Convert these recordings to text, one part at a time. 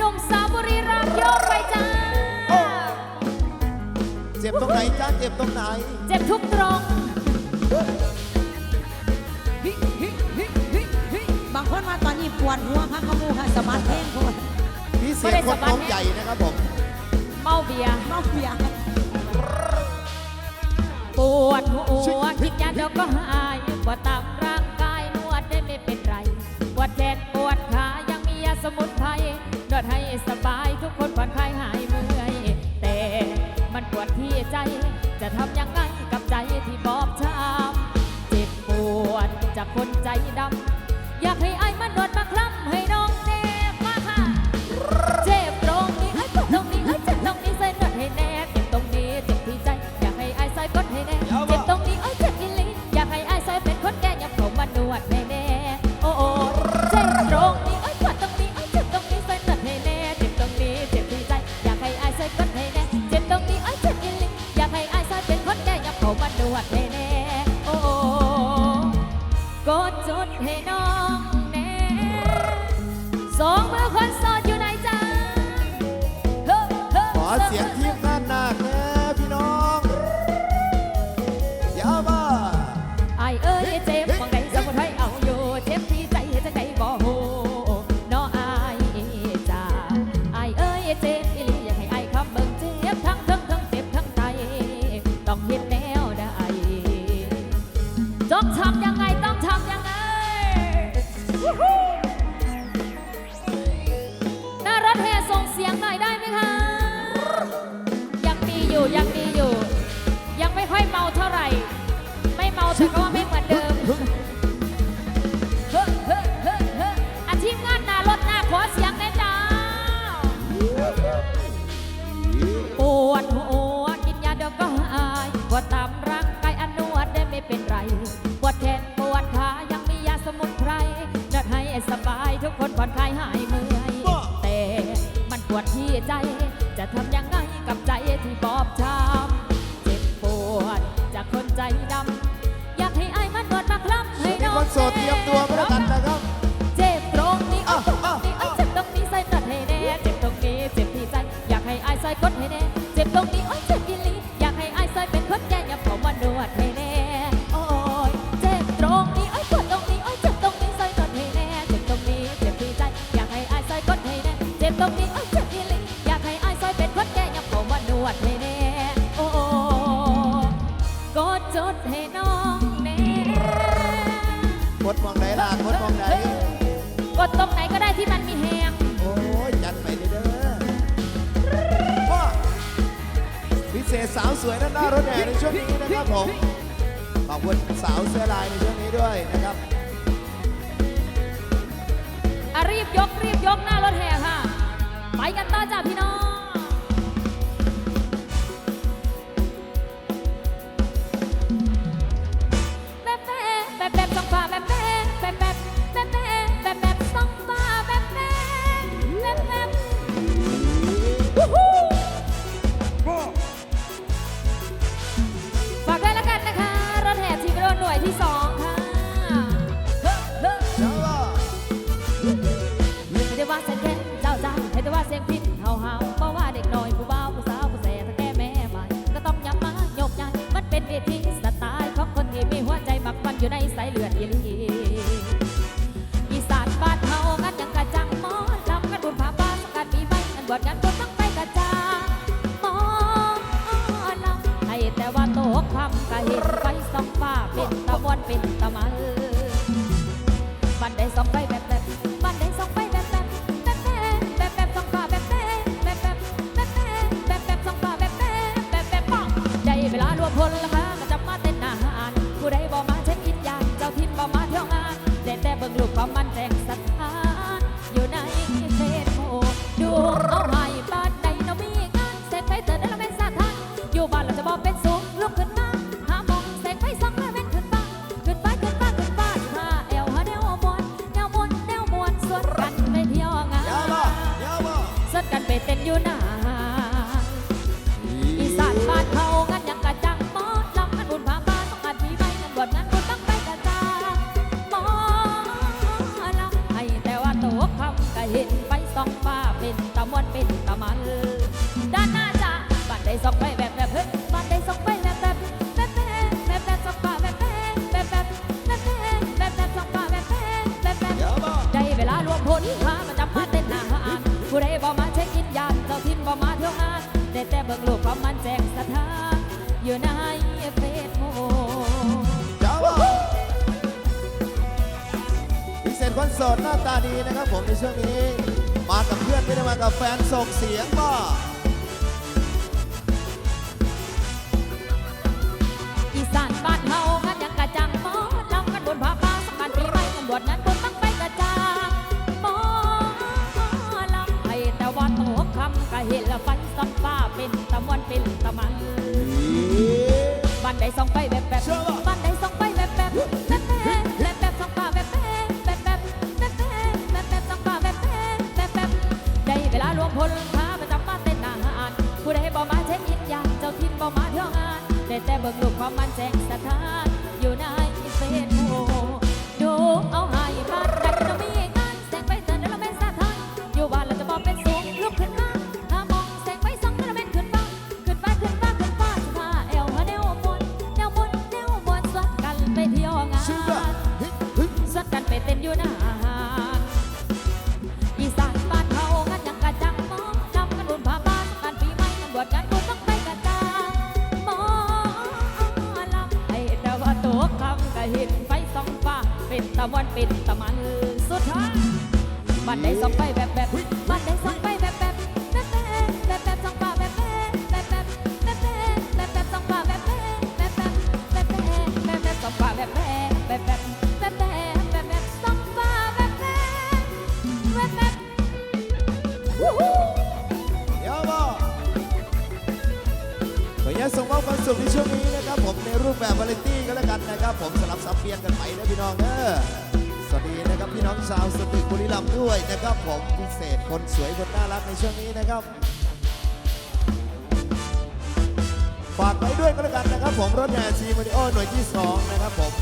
หนุ่มสาวบุรีรัมย์โยกไปจ้า เจ็บตรงไหนจ้าเจ็บตรงไหน เจ็บทุกตรงบางคนมาตอนนี้ปวดหัวพักขมูค่ะสมาร์ทเพลงคนพี่เสียงคนท้องใหญ่นะครับผม เมาเบียร์เมาเบียร์ปวดหัวคิดยาเดียวก็หายปวดตามร่างกายนวดได้ไม่เป็นไรปวดแขนปวดขายังมียาสมุนไพรน วดให้สบายทุกคนผ่อนคลายหายเมื่อย แต่มันปวดที่ใจ จะทำยังไงกับใจที่บอบช้ำเจ็บปวดจากคนใจดำอยากให้ไอ้ายมันนวด ไม่เมาแต่ก็ว่าไม่เหมือนเดิมเฮ้อเฮ้เฮ้เฮ้อาทีมงานหน้ารถหน้าขอเสียงแน่จ้าปวดหัวกินยาเดี๋ยวก็หายปวดตามร่างกายอนนวดได้ไม่เป็นไรปวดแขนปวดขายังมียาสมุนไพรนวดให้สบายทุกคนผ่อนคลายหายเมื่อยแต่มันปวดที่ใจ จะทำยังไงกับใจที่บอบ สวยด้านหน้ารถแห่ในช่วงนี้นะครับผมขอบคุณสาวเสื้อลายในช่วงนี้ด้วยนะครับอะรีบยกรีบยกหน้ารถแห่ค่ะ ไปกันต่อจ้าพี่น้อง บวชกันบุญต้องไปกระจางหมอลำให้แต่ว่าโตคำก็เห็นไฟส่องฟ้าเป็นตะวันเป็นตะมันบันไดสองไฟแบบแบบบันไดสองไฟแบบแบบแบบแบบแบบสองฟ้าแบบแบบแบบแบบแบบแบบแบบสองฟ้าแบบแบบแบบแบบป้องได้เวลารวมพลแล้วค่ะ อยู่น้าอีสานบ้านเขางันยังกะจังหมอลำกันบุญพาบ้านต้องอัดมีใบกันบวชงานบุญต้องไปกระจางหมอลำให้แต่ว่าตัวคำก็เห็นไฟสองฟ้าเป็นตะมวนเป็นตะมันด้านหน้าจะบ้านใดสองไปแบบแบบเฮ้ยบ้านใด อยู่ในเฟซบุ๊กเดี๋ยวบ่พิเศษคนโสดหน้าตาดีนะครับผมในช่วงนี้ มากับเพื่อนไม่ได้มากับแฟนส่งเสียงบ่อีสานบ้านเฮากันยังกะจังหมอลำกันบนผาป่าสำคัญปีใหม่กันบวชนั้นบนตั้งไปกระจางหมอลำให้แต่ว่าโตคำก็เห็นแล้วไฟส่องฟ้าเป็นตะมวนเป็นตะมัน บันไดส่องไปแบบแบบเชื่อป่ะบ้านใดส่องไปแบบแบบแบบแบบแบบแบบส่องฟ้าแบบแบบแบบแบบแบบแบบแบบส่องฟ้าแบบแบบแบบแบบได้เวลารวมพลพาประจำมาเต้นอาหารผู้ใดบ่มาเช็คอินยามเจ้าทินบ่มาเที่ยวงานได้แต่เบิกลูกความมันแจ้ง บ้านใดส่องไปแบบแบบบ้านใดส่องไปแบบแบบแบบแบบแบบสองฟ้าแบบแบบแบบแบบแบบแบบแบบสองฟ้าแบบแบบแบบแบบแบบแบบสองฟ้าแบบแบบแบบแบบแบบแบบแบบสองฟ้าแบบแบบแบบแบบวู้ฮู้เดี๋ยวบ่ขออนุญาตส่งมอบความสุขในช่วงนี้นะครับผมในรูปแบบวาไรตี้ก็แล้วกันนะครับผมสลับสับเปลี่ยนกันไปนะพี่น้องเด้อ สวัสดีนะครับพี่น้องชาวสตึกบุรีรัมย์ด้วยนะครับผมพิเศษคนสวยคนน่ารักในช่วงนี้นะครับ ฝากไว้ด้วยก็แล้วกันนะครับ ผมรถแห่ซีมาริโอหน่วยที่สองนะครับผม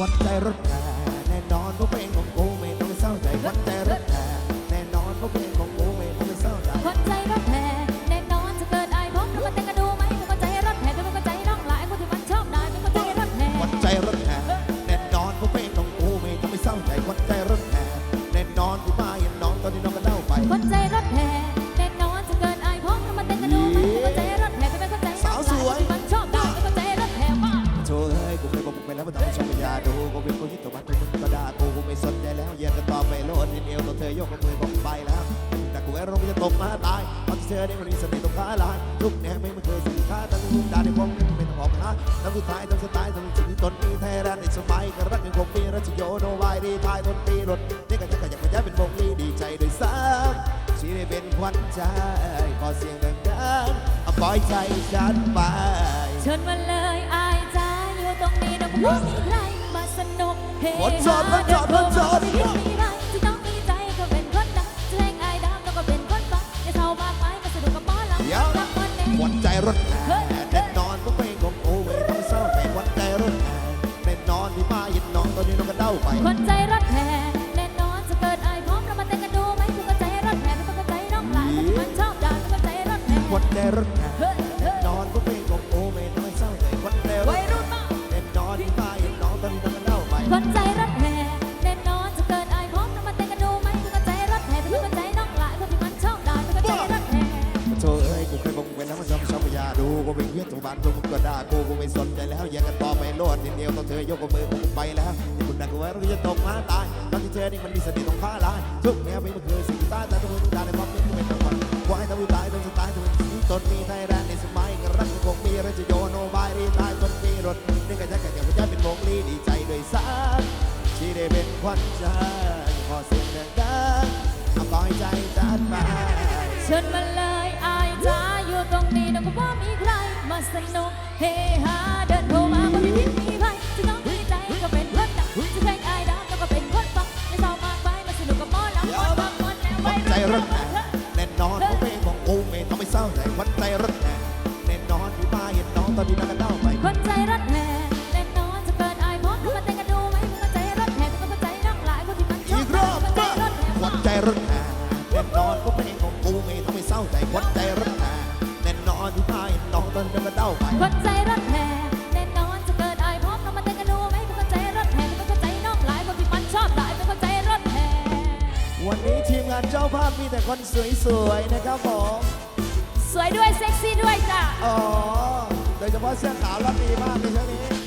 วันใจรถแห่แน่นอนว่าเพลงของกูไม่ต้องเศร้าใจวันใจรถแห่แน่นอนว่าเพลงของกูไม่ต้องเศร้าใจคนใจรถแห่แน่นอนจะเกิดไอ้พร้อมเรามาเต้นกันดูไหมเป็นคนใจรถแห่เป็นคนใจน้องหลายคนที่มันชอบได้เป็นคนใจรถแห่วันใจรถแห่แน่นอนว่าเพลงของกูไม่ต้องเศร้าใจวันใจรถแห่แน่นอนที่มา ตกมาตายเพราะที่เธอได้มันมีเสน่ห์ตรงขาลายลูกแหนไม่เคยสินค้าตั้งรูปดาในวงนี้เป็นของนะตั้งสุดท้ายตั้งสไตล์ตั้งสิ่งที่ตนมีไทยแลนด์ในสมัยก็รักยังคงมีรัชโยโนวายดีทายต้นปีรถนี่ก็จะขยับขยายเป็นวงนี้ดีใจด้วยซ้ำชีได้เป็นขวัญใจขอเสียงดังๆเอาปล่อยใจฉันไปเชิญมาเลยอายจ้าอยู่ตรงนี้นะผมมีใครมาสนุกเฮคนโสดคนโสดคนาไป คนใจรถแห่แน่นอนจะเกิดอายพร้อมเรามาเต้นกันดูไหมคุณก็ใจรถแห่เป็นคนใจน้องหลายคนที่มันชอบด่าเป็นคนใจรถแห่หวั่นใจรถแห่เฮ้ยเฮ้ยนอนว่าเพลงของโอไม่ต้องเศร้าใจหวั่นใจรถวัยรุ่นมากแน่นอนที่มาเห็นน้องตอนนี้น้องก็เด้าไปคนใจรถแห่แน่นอนจะเกิดอายพร้อมเรามาเต้นกันดูไหมคุณก็ใจรถแห่เป็นคนใจน้องหลายคนที่มันชอบด่าเป็นคนใจรถแห่โชว์เอ้ยกูเคยบอกมึงไปแล้วว่าชอบชอบยาดูกูเป็นเพื่อนตัวบ้านตัวมึงก็ด่ากูกูไม่สนใจแล้วแยกกันต่อไปโลดนิดเดียวต้องเธอยกมือกูไปแล้วที่คุณดัง กูไว้เราจะตกมาตายตอนที่เธอนี่มันมีสติตรงขาลาย ทุกแนวไม่เคยสิ่งตายแต่ทุกคนด่าในความเป็นกูเป็นตัวมันวายทำตายต้องสไตล์ทุกต้นมีไทยแลนด์ในสมัยกรักคงมีรัชโยโนบายรีตายตนมีรถนี่ก็จะแก่ยังจะเป็นวงลีดีใจด้วยซ้ำที่ได้เป็นขวัญใจขอเสียงดังๆเอาปล่อยใจจัดไปเชิญมาเลยอายจ้าอยู่ตรงนี้นะผมว่ามีใครมาสนุกเฮฮาเดิน รถแน่นอนเขาเป็นของกูเมต้องไม่เศร้าใจคนใจรัถแน่แน่นอนอยู่บ้านเห็นน้องตอนนี้นักกันเด้าไปคนใจรถแน่แน่นอนจะเปิดไอพอดมาแต่งกันดูไหมคนใจรถแน่คนใจน้องหลายคนที่มันชอนใจรแน่คนใจรถแน่แน่นอนผมเป็นของกูไมต้องไม่เศร้าใจวัดใจรัถแน่แน่นอนอยู่บ้านเห็นน้องตอนนี้นักกันเด้าไปวัดใจรัถแน่ วันนี้ทีมงานเจ้าภาพมีแต่คนสวยๆนะครับผมสวยด้วยเซ็กซี่ด้วยจ้ะ อ๋อ โดยเฉพาะเสื้อขาวรับดีมากในช่วงนี้